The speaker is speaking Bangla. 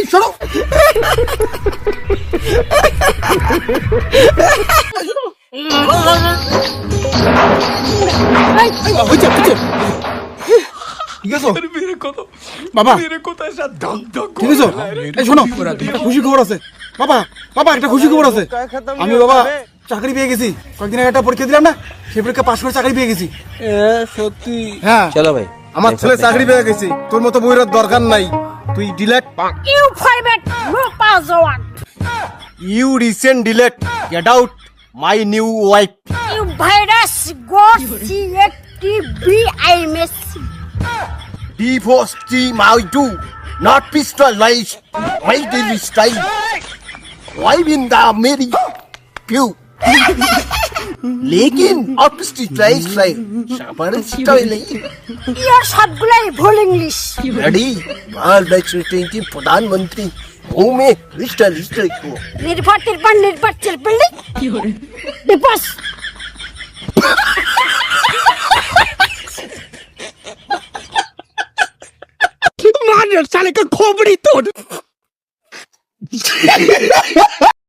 এই সরো। হয়েছে হয়েছে ঠিক আছে বাবা। ঠিক আছে এই শোনো একটা খুশি খবর আছে। বাবা বাবা একটা খুশি খবর আছে। আমি বাবা চাকরি পেয়ে গেছি। কয়েকদিন আগে একটা পরীক্ষা দিলাম না? সেই পরীক্ষা পাশ করে চাকরি পেয়ে গেছি। সত্যি। হ্যাঁ। চলো ভাই। আমার ছেলে চাকরি পেয়ে গেছি। তোর মতো বইয়ের দরকার নাই। তুই delete You private no password. You recent delete get out my new wife You virus go see it TB I miss. Divorce tea my to not pistol lies my daily style wife in the merry pew लेकिन अब ट्राई ट्राई शाबार स्टाइल नहीं यार सब गुलाई बोल इंग्लिश रेडी बाल बैच की प्रधानमंत्री भूमि रिस्टर रिस्टर को निर्भर तिरपन निर्भर तिरपन विपस मार साले का खोपड़ी तोड़